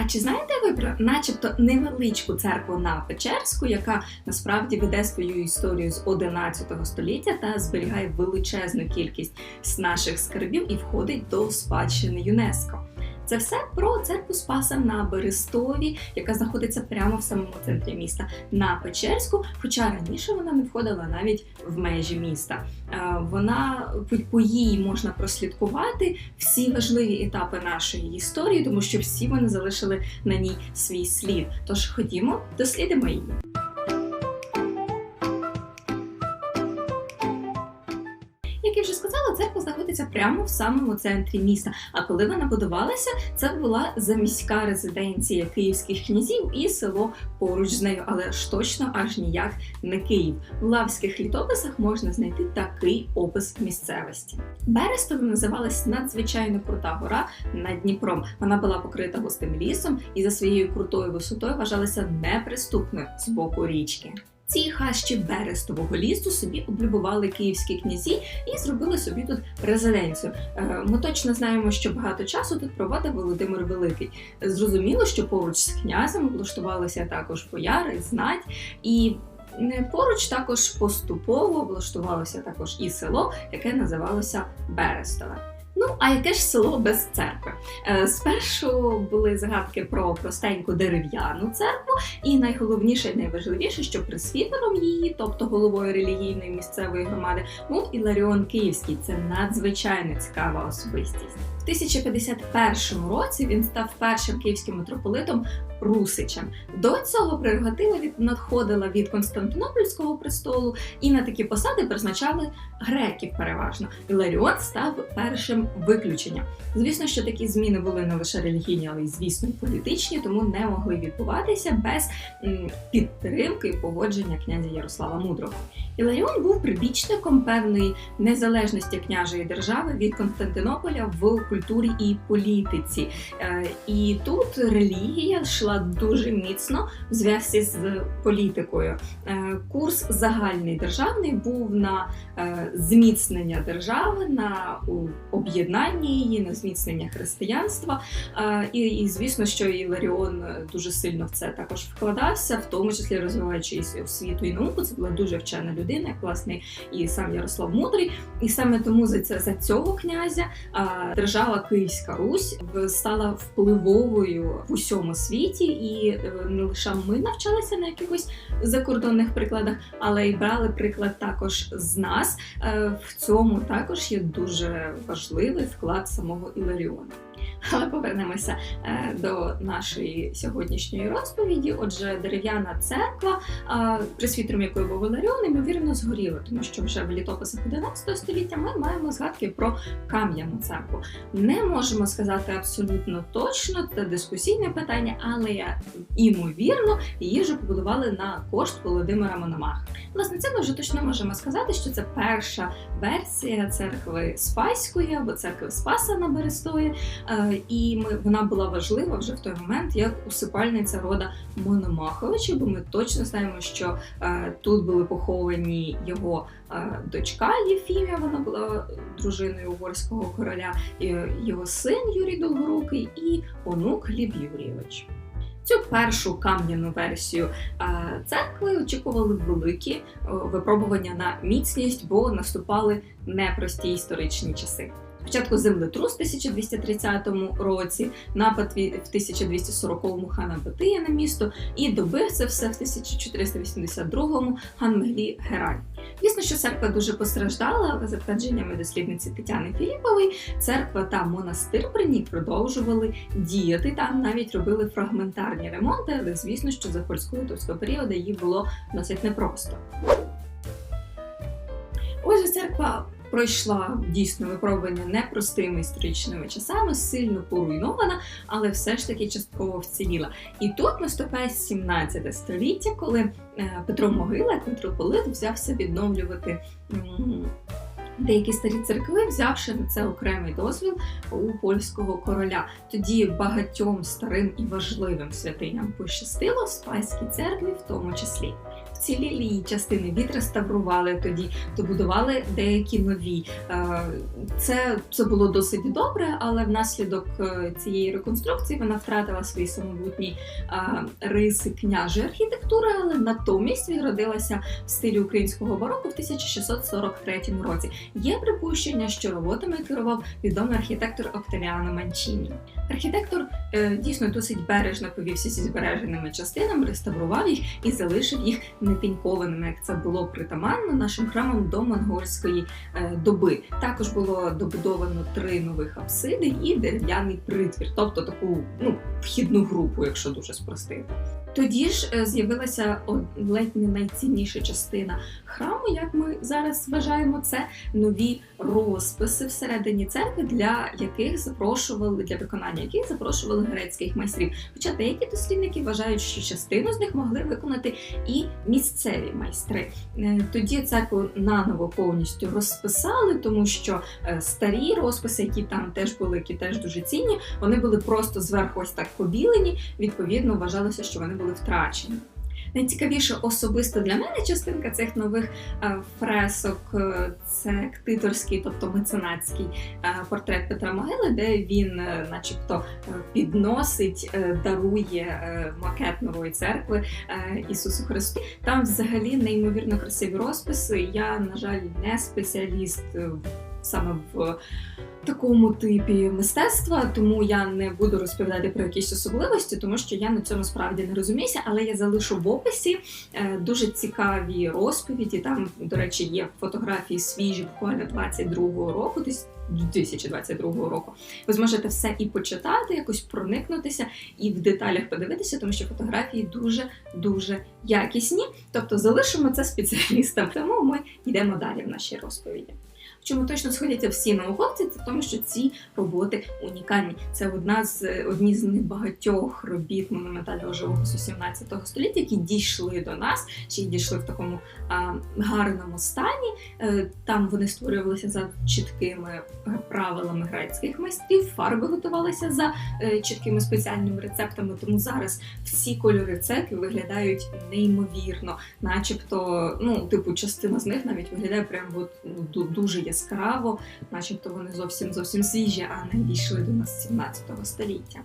А чи знаєте ви про начебто невеличку церкву на Печерську, яка насправді веде свою історію з 11 століття та зберігає величезну кількість з наших скарбів і входить до спадщини ЮНЕСКО? Це все про церкву Спаса на Берестові, яка знаходиться прямо в самому центрі міста на Печерську. Хоча раніше вона не входила навіть в межі міста. Е, Вона по- їй можна прослідкувати всі важливі етапи нашої історії, тому що всі вони залишили на ній свій слід. Тож ходімо, дослідимо її. Церква знаходиться прямо в самому центрі міста. А коли вона будувалася, це була заміська резиденція київських князів і село поруч з нею, але ж точно аж ніяк не Київ. В лавських літописах можна знайти такий опис місцевості. Берестовим називалась надзвичайно крута гора над Дніпром. Вона була покрита густим лісом і за своєю крутою висотою вважалася неприступною з боку річки. Ці хащі Берестового лісу собі облюбували київські князі і зробили собі тут резиденцію. Е, Ми точно знаємо, що багато часу тут проводив Володимир Великий. Зрозуміло, що поруч з князем облаштувалися також бояри, знать і. Поруч також поступово облаштувалося також і село, яке називалося Берестове. Ну, а яке ж село без церкви? Е, Спершу були загадки про простеньку дерев'яну церкву, і найголовніше і найважливіше, що присвітером її, тобто головою релігійної місцевої громади, був Іларіон Київський. Це надзвичайно цікава особистість. В 1051 році він став першим київським митрополитом Русичем. До цього прерогатива від надходила від Константинопольського престолу, і на такі посади призначали греків переважно. Іларіон став першим виключенням. Звісно, що такі зміни були не лише релігійні, але й звісно й політичні, тому не могли відбуватися без підтримки і погодження князя Ярослава Мудрого. Іларіон був прибічником певної незалежності княжої держави від Константинополя в культурі і політиці. Е, І тут релігія йшла дуже міцно в зв'язці з політикою. Е, Курс загальний державний був на е, зміцнення держави, на об'єднання її, на зміцнення християнства. Е, І, і звісно, що Іларіон дуже сильно в це також вкладався, в тому числі розвиваючи і освіту і науку. Це була дуже вчена людина, як власне і сам Ярослав Мудрий. І саме тому за це за цього князя держава Київська Русь стала впливовою в усьому світі, і е, не лише ми навчалися на якихось закордонних прикладах, але й брали приклад також з нас. Е, В цьому також є дуже важливий вклад самого Іларіона. Але повернемося е, до нашої сьогоднішньої розповіді. Отже, дерев'яна церква, е, присвітером якої був Іларіон, ймовірно, згоріла, тому що вже в літописах 11 століття ми маємо згадки про кам'яну церкву. Не можемо сказати абсолютно точно, це дискусійне питання, але імовірно її вже побудували на кошт Володимира Мономаха. Власне, це ми вже точно можемо сказати, що це перша версія церкви Спаської або церкви Спаса на Берестої. Е, І ми, вона була важлива вже в той момент як усипальниця рода Мономаховича, бо ми точно знаємо, що е, тут були поховані його е, дочка Єфімія, вона була дружиною угорського короля, його син Юрій Долгорукий і онук Гліб Юрійович. Цю першу кам'яну версію церкви очікували великі випробування на міцність, бо наступали непрості історичні часи. Спочатку землетрус в 1230 році, напад в 1240-му хана Батия на місто, і добив це все в 1482-му хан Меглі Гераль. Звісно, що церква дуже постраждала, але за твердженнями дослідниці Тетяни Філіпової, церква та монастир при ній продовжували діяти. Там навіть робили фрагментарні ремонти, але звісно, що за польсько-литовського періоду їй було досить непросто. Отже, церква пройшла дійсно випробування непростими історичними часами, сильно поруйнована, але все ж таки частково вціліла. І тут наступає 17 століття, коли е, Петро Могила, як митрополит, взявся відновлювати. Деякі старі церкви, взявши на це окремий дозвіл у польського короля. Тоді багатьом старим і важливим святиням пощастило в Спаській церкві, в тому числі. В вцілілі її частини відреставрували тоді, добудували деякі нові. Е, Це, це було досить добре, але внаслідок е, цієї реконструкції вона втратила свої самобутні е, риси княжої архітектури, але натомість відродилася в стилі українського бароко в 1643 році. Є припущення, що роботами керував відомий архітектор Октавіано Манчіні. Архітектор дійсно досить бережно повівся зі збереженими частинами, реставрував їх і залишив їх нетинькованими, як це було притаманно нашим храмам до монгольської е, доби. Також було добудовано три нових апсиди і дерев'яний притвір, тобто таку ну, вхідну групу, якщо дуже спростити. Тоді ж е, з'явилася ледь не найцінніша частина храму, як ми зараз вважаємо, це нові розписи всередині церкви, для яких запрошували для виконання яких запрошували грецьких майстрів. Хоча деякі дослідники вважають, що частину з них могли виконати і місцеві майстри. Е, Тоді церкву наново повністю розписали, тому що е, старі розписи, які там теж були, які теж дуже цінні, вони були просто зверху ось так побілені. Відповідно, вважалося, що вони були втрачені. Найцікавіша особисто для мене частинка цих нових е, фресок е, це ктиторський, тобто меценатський е, портрет Петра Могили, де він, начебто, підносить, дарує макет нової церкви Ісусу Христу. Там взагалі неймовірно красиві розписи. Я, на жаль, не спеціаліст в- саме в такому типі мистецтва, тому я не буду розповідати про якісь особливості, тому що я на цьому справді не розуміюся, але я залишу в описі е, дуже цікаві розповіді. Там, до речі, є фотографії свіжі, буквально 22-го року, десь 2022 року. Ви зможете все і почитати, якось проникнутися і в деталях подивитися, тому що фотографії дуже дуже якісні. Тобто залишимо це спеціалістам. Тому ми йдемо далі в нашій розповіді. Чому точно сходяться всі науковці, це тому, що ці роботи унікальні. Це одна з одні з небагатьох робіт монументального живопису 17 століття, які дійшли до нас, чи дійшли в такому а, гарному стані. Е, Там вони створювалися за чіткими е, правилами грецьких майстрів, фарби готувалися за е, чіткими спеціальними рецептами. Тому зараз всі кольори церкви виглядають неймовірно, начебто, ну, типу, частина з них навіть виглядає прям от, ну, дуже яскраво, начебто вони зовсім зовсім свіжі, а не дійшли до нас з 17 століття.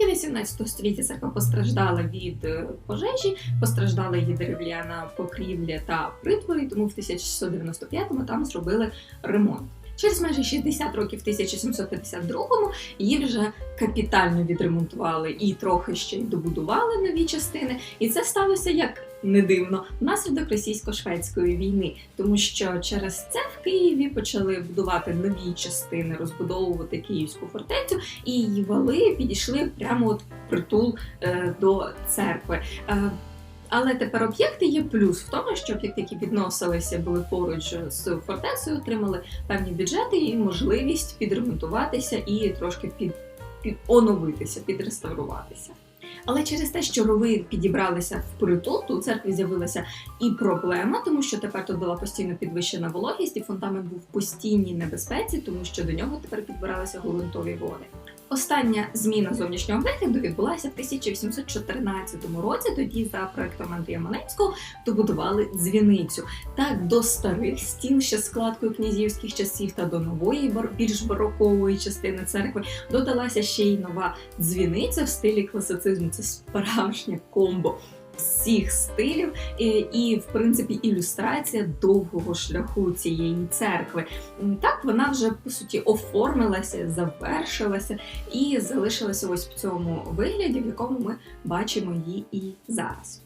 Кінця 17 століття церква постраждала від е, пожежі, постраждала її дерев'яна покрівля та притвори, тому в 1695-му там зробили ремонт. Через майже 60 років, в 1752-му, її вже капітально відремонтували і трохи ще й добудували нові частини. І це сталося як не дивно внаслідок російсько-шведської війни, тому що через це в Києві почали будувати нові частини, розбудовувати київську фортецю, і її вали підійшли прямо от притул е, до церкви. Е, але тепер об'єкти є плюс в тому, що об'єкти, які відносилися, були поруч з фортецею, отримали певні бюджети і можливість підремонтуватися і трошки під, під оновитися, підреставруватися. Але через те, що рови підібралися в притул, то у церкві з'явилася і проблема, тому що тепер тут була постійно підвищена вологість, і фундамент був в постійній небезпеці, тому що до нього тепер підбиралися ґрунтові води. Остання зміна зовнішнього вигляду відбулася в 1814 році. Тоді за проектом Андрія Маленського добудували дзвіницю. Так до старих стін ще складкою князівських часів та до нової більш барокової частини церкви додалася ще й нова дзвіниця в стилі класицизму. Це справжнє комбо. Всіх стилів і, в принципі, ілюстрація довгого шляху цієї церкви. Так вона вже по суті оформилася, завершилася і залишилася ось в цьому вигляді, в якому ми бачимо її і зараз.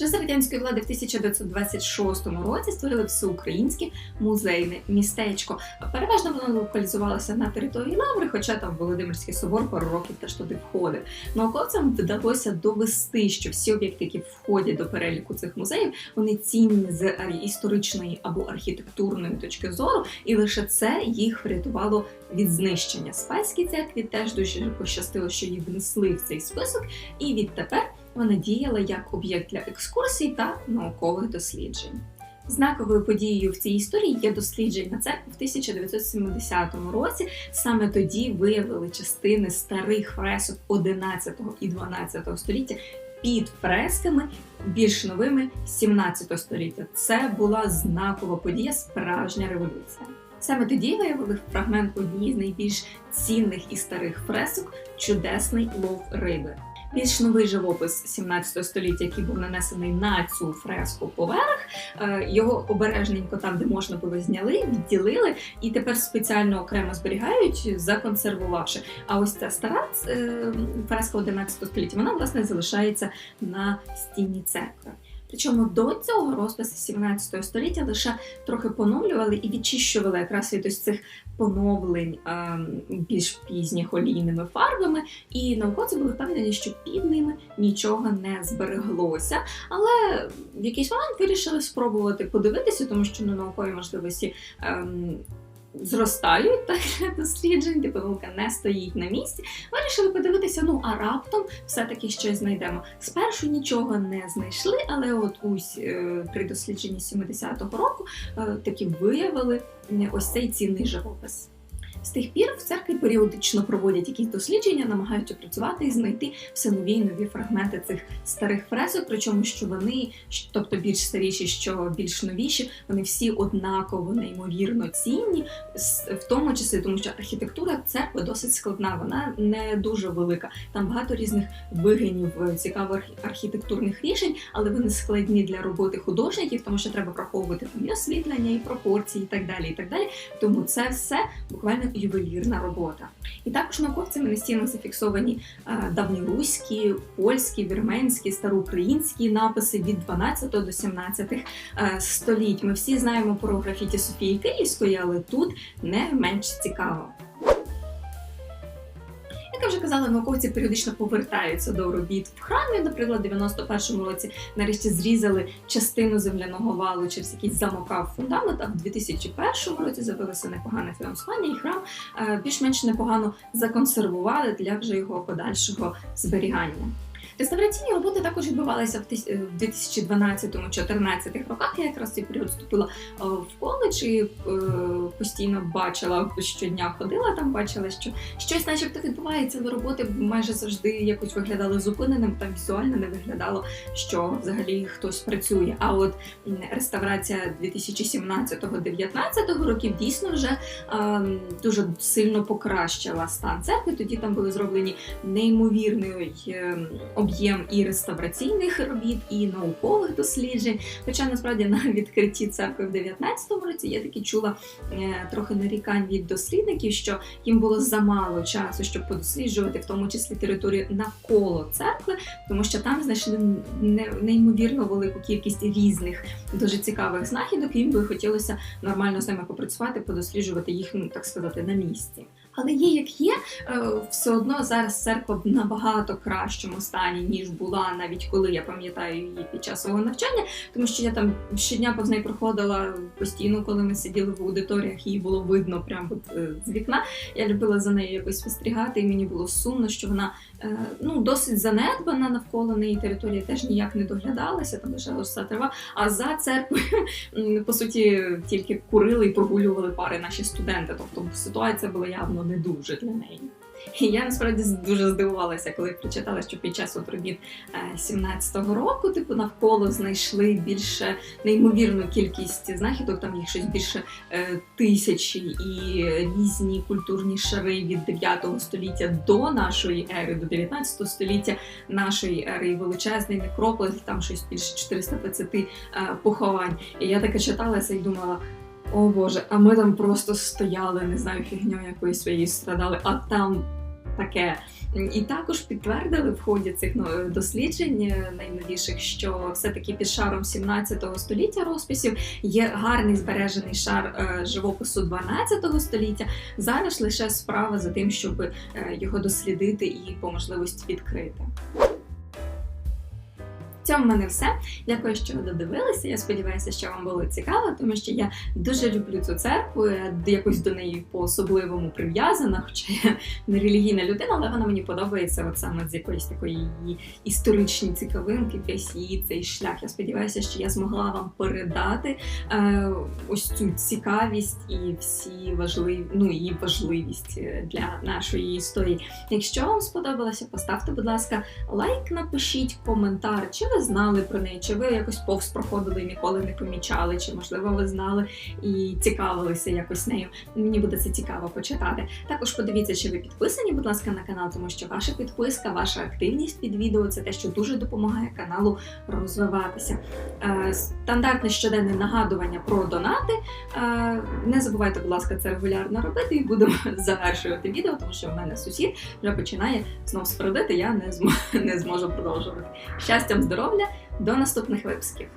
Вже за радянської влади в 1926 році створили всеукраїнське музейне містечко. Переважно воно локалізувалося на території Лаври, хоча там Володимирський собор пару років теж туди входив. Науковцям вдалося довести, що всі об'єкти, які входять до переліку цих музеїв, вони цінні з історичної або архітектурної точки зору, і лише це їх врятувало від знищення. Спаській церкві теж дуже пощастило, що її внесли в цей список, і відтепер вона діяла як об'єкт для екскурсій та наукових досліджень. Знаковою подією в цій історії є дослідження церкви в 1970 році. Саме тоді виявили частини старих фресок 11 і 12 століття під фресками більш новими 17 століття. Це була знакова подія, справжня революція. Саме тоді виявили фрагмент однієї з найбільш цінних і старих фресок чудесний лов риби. Більш новий живопис 17 століття, який був нанесений на цю фреску поверх, е, його обережненько там, де можна було, зняли, відділили і тепер спеціально окремо зберігають, законсервувавши. А ось ця стара е, фреска 11 століття, вона власне залишається на стіні церкви. Причому до цього розписи 17 століття лише трохи поновлювали і відчищували якраз від ось цих поновлень е, більш пізніх олійними фарбами, і науковці були впевнені, що під ними нічого не збереглося. Але в якийсь момент вирішили спробувати подивитися, тому що ну, наукові можливості. Зростають так досліджень, типу наука не стоїть на місці. Вирішили подивитися, ну а раптом все-таки щось знайдемо. Спершу нічого не знайшли, але от ось е, при дослідженні 70-го року е, таки виявили е, ось цей цінний живопис. З тих пір в церкві періодично проводять якісь дослідження, намагаються працювати і знайти все нові і нові фрагменти цих старих фресок, причому що вони, тобто більш старіші, що більш новіші, вони всі однаково неймовірно цінні, в тому числі, тому що архітектура церкви досить складна, вона не дуже велика. Там багато різних вигинів цікавих архітектурних рішень, але вони складні для роботи художників, тому що треба враховувати там і освітлення, і пропорції, і так далі. І так далі. Тому це все буквально ювелірна робота. І також науковцями на стінах зафіксовані е, давньоруські, польські, вірменські, староукраїнські написи від 12 до 17 е, століть. Ми всі знаємо про графіті Софії Київської, але тут не менш цікаво. Як я вже казала, науковці періодично повертаються до робіт в храмі. Наприклад, в 91-му році нарешті зрізали частину земляного валу через якийсь замокав фундамент. А в 2001 році з'явилося непогане фінансування, і храм е, більш-менш непогано законсервували для вже його подальшого зберігання. Реставраційні роботи також відбувалися в 2012-2014 роках. Я якраз цей період вступила в коледж і постійно бачила щодня ходила там, бачила, що щось, начебто, відбувається, але роботи майже завжди якось виглядали зупиненим, там візуально не виглядало, що взагалі хтось працює. А от реставрація 2017-2019 років дійсно вже дуже сильно покращила стан церкви. Тоді там були зроблені неймовірний ем, об'єм і реставраційних робіт, і наукових досліджень. Хоча насправді на відкритті церкви в 19-му році я таки чула е, трохи нарікань від дослідників, що їм було замало часу, щоб подосліджувати, в тому числі територію навколо церкви, тому що там знайшли неймовірно велику кількість різних дуже цікавих знахідок. і Їм би хотілося нормально з ними попрацювати, подосліджувати їх, ну так сказати, на місці. Але є як є, е, все одно зараз церква в набагато кращому стані, ніж була, навіть коли я пам'ятаю її під час свого навчання, тому що я там щодня повз неї проходила постійно, коли ми сиділи в аудиторіях, її було видно прямо е, з вікна. Я любила за нею якось спостерігати, і мені було сумно, що вона е, ну, досить занедбана навколо неї територія теж ніяк не доглядалася, там лише все трава. А за церквою, по суті, тільки курили і прогулювали пари наші студенти. Тобто ситуація була явно не дуже для неї. І я насправді дуже здивувалася, коли прочитала, що під час робіт 17-го року, типу, навколо знайшли більше неймовірну кількість знахідок, там їх щось більше е, тисячі і різні культурні шари від 9 століття до нашої ери, до 19 століття нашої ери, і величезний некрополь, там щось більше 420 е, поховань. І я таке читалася і думала. О Боже, а ми там просто стояли, не знаю, фігньою якоюсь своєю страдали, а там таке. І також підтвердили в ході цих ну, досліджень е, найновіших, що все-таки під шаром 17 століття розписів є гарний збережений шар е, живопису 12 століття. Зараз лише справа за тим, щоб е, його дослідити і по можливості відкрити цьому в мене все. Дякую, що ви додивилися. Я сподіваюся, що вам було цікаво, тому що я дуже люблю цю церкву. Я якось до неї по-особливому прив'язана, хоча я не релігійна людина, але вона мені подобається от саме з якоїсь такої її історичні цікавинки, весь її цей шлях. Я сподіваюся, що я змогла вам передати е, ось цю цікавість і всі важливі, ну її важливість е, для нашої історії. Якщо вам сподобалося, поставте, будь ласка, лайк, напишіть коментар, чи ви знали про неї, чи ви якось повз проходили і ніколи не помічали, чи можливо ви знали і цікавилися якось нею. Мені буде це цікаво почитати. Також подивіться, чи ви підписані, будь ласка, на канал, тому що ваша підписка, ваша активність під відео це те, що дуже допомагає каналу розвиватися. Е, Стандартне щоденне нагадування про донати. Е, Не забувайте, будь ласка, це регулярно робити, і будемо завершувати відео, тому що в мене сусід вже починає знов смердити, я не, зм... не зможу продовжувати. Щастям, здоров'я, до наступних випусків!